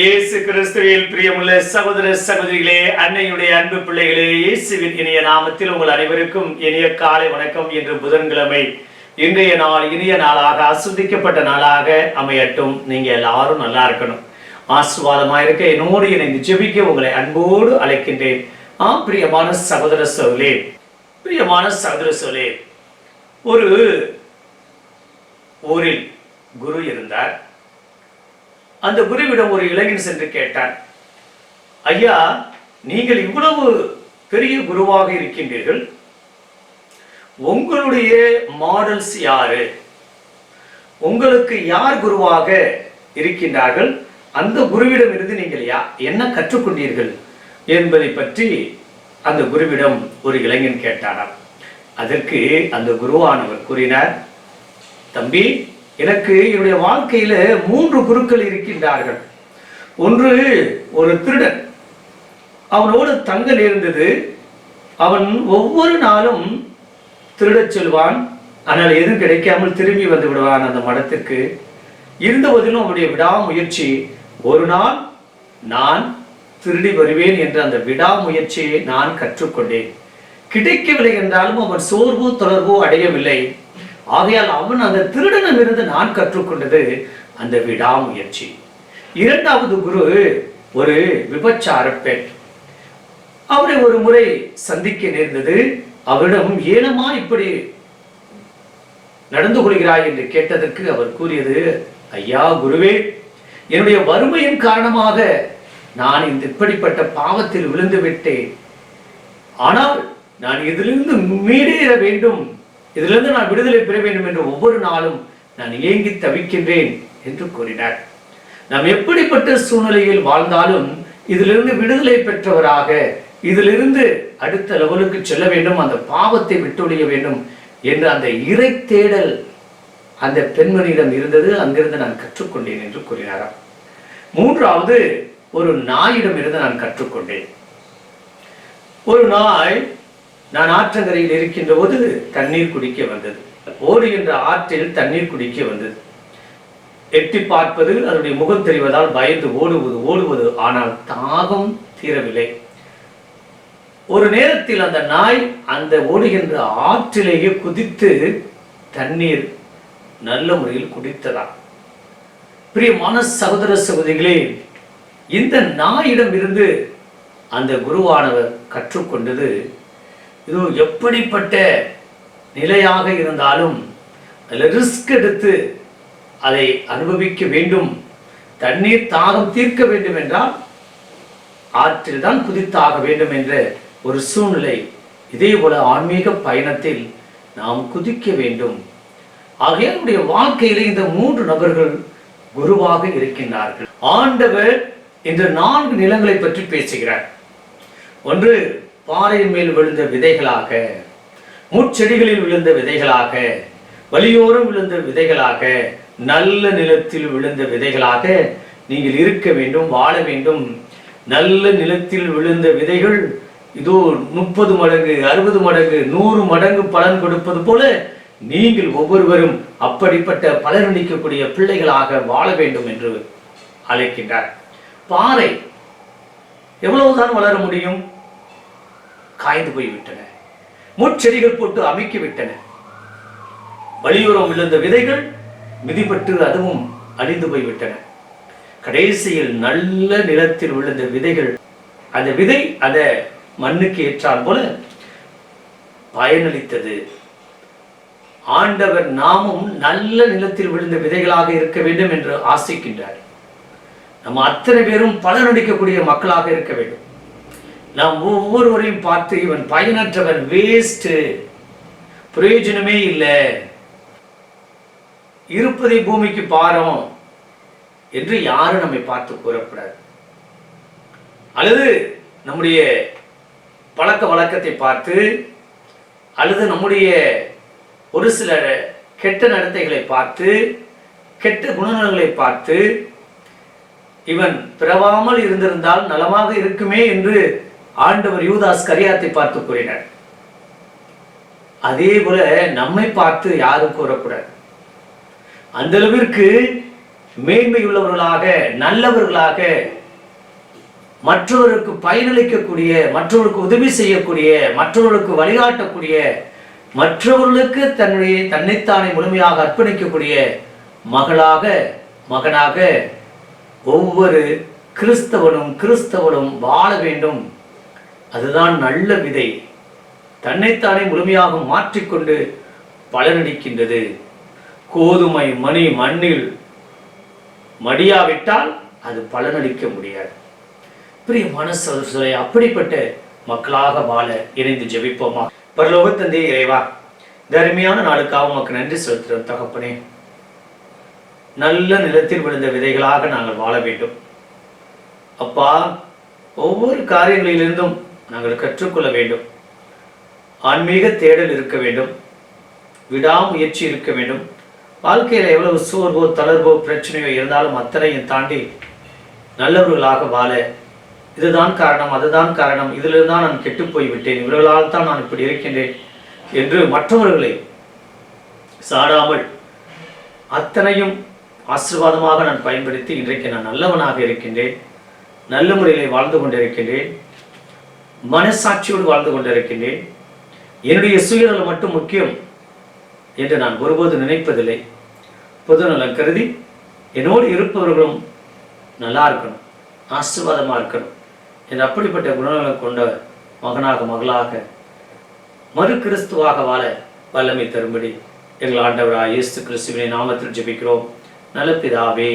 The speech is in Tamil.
இயேசு கிறிஸ்துவில் பிரியமுள்ள சகோதர சகோதரிகளே அன்னையுடைய அன்பு பிள்ளைகளே இயேசுவின் இனிய நாமத்தில் உங்கள் அனைவருக்கும் இனிய காலை வணக்கம் என்று புதன்கிழமை இன்றைய நாள் இனிய நாளாக அசுத்திக்கப்பட்ட நாளாக அமையட்டும். நீங்க எல்லாரும் நல்லா இருக்கணும். ஆசுவாதமா இருக்க என்னோடு இணைந்து ஜெபிக்க உங்களை அன்போடு அழைக்கின்றேன். ஆ பிரியமான சகோதர சோலே பிரியமான சகோதர சோலே ஒரு ஊரில் குரு இருந்தார். அந்த குருவிடம் ஒரு இளைஞன் சென்று கேட்டான் ஐயா நீங்கள் இவ்வளவு பெரிய குருவாக இருக்கின்றீர்கள். உங்களுடைய மாடல்ஸ் யாரு? உங்களுக்கு யார் குருவாக இருக்கின்றார்கள்? அந்த குருவிடம் இருந்து நீங்கள் யா என்ன கற்றுக்கொண்டீர்கள்? என்பதை பற்றி அந்த குருவிடம் ஒரு இளைஞன் கேட்டாராம் அதற்கு அந்த குருவானவர் கூறினார் தம்பி எனக்கு என்னுடைய வாழ்க்கையில மூன்று குருக்கள் இருக்கின்றார்கள். ஒன்று ஒரு திருடன். அவனோடு தங்க நேர்ந்தது. அவன் ஒவ்வொரு நாளும் திருடச் செல்வான். ஆனால் எதுவும் கிடைக்காமல் திரும்பி வந்து விடுவான் அந்த மடத்திற்கு. இருந்த போதிலும் அவனுடைய விடாமுயற்சி ஒரு நாள் நான் திருடி வருவேன் என்ற அந்த விடாமுயற்சியை நான் கற்றுக்கொண்டேன். கிடைக்கவில்லை என்றாலும் அவன் சோர்வோ தொடர்போ அடையவில்லை. ஆகையால் அவன் அந்த திருடனிலிருந்து நான் கற்றுக்கொண்டது அந்த விடாமுயற்சி. இரண்டாவது குரு ஒரு விபச்சார பெண். அவரை ஒரு முறை சந்திக்க நேர்ந்தது அவரிடம் ஏனமா இப்படி நடந்து கொள்கிறாய்? என்று கேட்டதற்கு அவர் கூறியது ஐயா குருவே என்னுடைய வறுமையின் காரணமாக நான் இந்த இப்படிப்பட்ட பாவத்தில் விழுந்து விட்டேன். ஆனால் நான் இதிலிருந்து மீடேற வேண்டும். இதிலிருந்து நான் விடுதலை பெற வேண்டும் என்று ஒவ்வொரு நாளும் நான் ஏங்கி தவிக்கின்றேன் என்று கூறினார். நாம் எப்படிப்பட்ட சூழ்நிலையில் வாழ்ந்தாலும் இதிலிருந்து விடுதலை பெற்றவராக இதிலிருந்து அடுத்த லெவலுக்கு செல்ல வேண்டும் அந்த பாவத்தை விட்டொழிய வேண்டும் என்று அந்த இறை தேடல் அந்த பெண்மணியிடம் இருந்தது. அங்கிருந்து நான் கற்றுக்கொண்டேன் என்று கூறினாராம். மூன்றாவது ஒரு நாயிடம் இருந்து நான் கற்றுக்கொண்டேன். ஒரு நாய் நான் ஆற்றங்கரையில் இருக்கின்ற போது தண்ணீர் குடிக்க வந்தது. ஓடுகின்ற ஆற்றில் தண்ணீர் குடிக்க வந்தது. எட்டி பார்ப்பது அதனுடைய முகம் தெரிவதால் பயந்து ஓடுவது ஓடுவது ஆனால் தாகம் தீரவில்லை. ஒரு நேரத்தில் அந்த நாய் அந்த ஓடுகின்ற ஆற்றிலேயே குதித்து தண்ணீர் நல்ல முறையில் குடித்ததா பிரியமான சகோதர சகோதரிகளே இந்த நாயிடம் இருந்து அந்த குருவானவர் கற்றுக்கொண்டது இது எப்படிப்பட்ட நிலையாக இருந்தாலும் அதில் ரிஸ்க் எடுத்து அதை அனுபவிக்க வேண்டும். தண்ணீர் தாகம் தீர்க்க வேண்டும் என்றால் ஆற்றில் தான் குதித்தாக வேண்டும் என்ற ஒரு சூழ்நிலை. இதே போல ஆன்மீக பயணத்தில் நாம் குதிக்க வேண்டும். ஆகையால் நம்முடைய இந்த மூன்று நபர்கள் குருவாக இருக்கின்றார்கள். ஆண்டவர் இந்த நான்கு நிலங்களை பற்றி பேசுகிறார். ஒன்று பாறையின் மேல் விழுந்த விதைகளாக முட்செடிகளில் விழுந்த விதைகளாக வலியோரம் விழுந்த விதைகளாக நல்ல நிலத்தில் விழுந்த விதைகளாக நீங்கள் இருக்க வேண்டும் வாழ வேண்டும். நல்ல நிலத்தில் விழுந்த விதைகள் இதோ முப்பது மடங்கு அறுபது மடங்கு நூறு மடங்கு பலன் கொடுப்பது போல நீங்கள் ஒவ்வொருவரும் அப்படிப்பட்ட பலனளிக்கக்கூடிய பிள்ளைகளாக வாழ வேண்டும் என்று அழைக்கின்றார். பாறை எவ்வளவுதான் வளர முடியும்? காய்ந்து போய்விட்டன. முட்செடிகள் போட்டு அமைக்க விட்டன வழியுறம் விழுந்த விதைகள் மிதிப்பட்டு அதுவும் அழிந்து போய்விட்டன. கடைசியில் நல்ல நிலத்தில் விழுந்த விதைகள் அந்த விதை அந்த மண்ணுக்கு ஏற்றால் போல பயனளித்தது. ஆண்டவர் நாமும் நல்ல நிலத்தில் விழுந்த விதைகளாக இருக்க வேண்டும் என்று ஆசைக்கின்றார். நம்ம அத்தனை பேரும் பலனடிக்கக்கூடிய மக்களாக இருக்க வேண்டும். நாம் ஒவ்வொருவரையும் பார்த்து இவன் பயனற்றவன் வேஸ்ட் பிரயோஜனமே இல்லை. இருப்பதை பூமிக்கு பாரம் என்று யாரும் நம்மை பார்த்து கூறக்கூடாது. அல்லது நம்முடைய பழக்க வழக்கத்தை பார்த்து அல்லது நம்முடைய ஒரு சில கெட்ட நடத்தைகளை பார்த்து கெட்ட குணநலங்களை பார்த்து இவன் பிறவாமல் இருந்திருந்தால் நலமாக இருக்குமே என்று ஆண்டவர் யூதாஸ் கரியாத்தை பார்த்து கூறினார். அதே போல நம்மை பார்த்து யாரும் கூறக்கூடாது. அந்த அளவிற்கு மேன்மையுள்ளவர்களாக நல்லவர்களாக மற்றவருக்கு பயனளிக்கக்கூடிய மற்றவருக்கு உதவி செய்யக்கூடிய மற்றவர்களுக்கு வழிகாட்டக்கூடிய மற்றவர்களுக்கு தன்னுடைய தன்னைத்தானே முழுமையாக அர்ப்பணிக்கக்கூடிய மகளாக மகனாக ஒவ்வொரு கிறிஸ்தவனும் கிறிஸ்தவனும் வாழ வேண்டும். அதுதான் நல்ல விதை. தன்னைத்தானே முழுமையாக மாற்றிக்கொண்டு பலனளிக்கின்றது. கோதுமை மணி மண்ணில் மடியாவிட்டால் அது பலனளிக்க முடியாது. பிரியமான சகோதரர்களே அப்படிப்பட்ட மக்களாக வாழ இணைந்து ஜெபிப்போமா? பரலோக தந்தை இறைவா தருமையான நாளுக்காக உமக்கு நன்றி செலுத்துகிறோம் தகப்பனே. நல்ல நிலத்தில் விழுந்த விதைகளாக நாங்கள் வாழ வேண்டும். அப்பா ஒவ்வொரு காரியங்களிலிருந்தும் நாங்கள் கற்றுக்கொள்ள வேண்டும். ஆன்மீக தேடல் இருக்க வேண்டும். விடாமுயற்சி இருக்க வேண்டும். வாழ்க்கையில் எவ்வளவு சோர்வோ தளர்வோ பிரச்சனையோ இருந்தாலும் அத்தனையும் தாண்டி நல்லவர்களாக வாழ இதுதான் காரணம் அதுதான் காரணம். இதிலிருந்து தான் நான் கெட்டு விட்டேன் இவர்களால் தான் நான் இப்படி இருக்கின்றேன் என்று மற்றவர்களை சாடாமல் அத்தனையும் ஆசீர்வாதமாக நான் பயன்படுத்தி இன்றைக்கு நான் நல்லவனாக இருக்கின்றேன். நல்ல முறையிலே வாழ்ந்து கொண்டிருக்கின்றேன். மனசாட்சியோடு வாழ்ந்து கொண்டிருக்கின்றேன். என்னுடைய சுயநலம் மட்டும் முக்கியம் என்று நான் ஒருபோது நினைப்பதில்லை. பொதுநலம் கருதி என்னோடு இருப்பவர்களும் நல்லா இருக்கணும் ஆசீர்வாதமாக இருக்கணும் என்று அப்படிப்பட்ட குணநலம் கொண்ட மகனாக மகளாக மறு கிறிஸ்துவாக வாழ வல்லமை தரும்படி எங்கள் ஆண்டவராக இயேசு கிறிஸ்துவினை நாமத்தில் ஜெபிக்கிறோம். நல்ல பிதாவே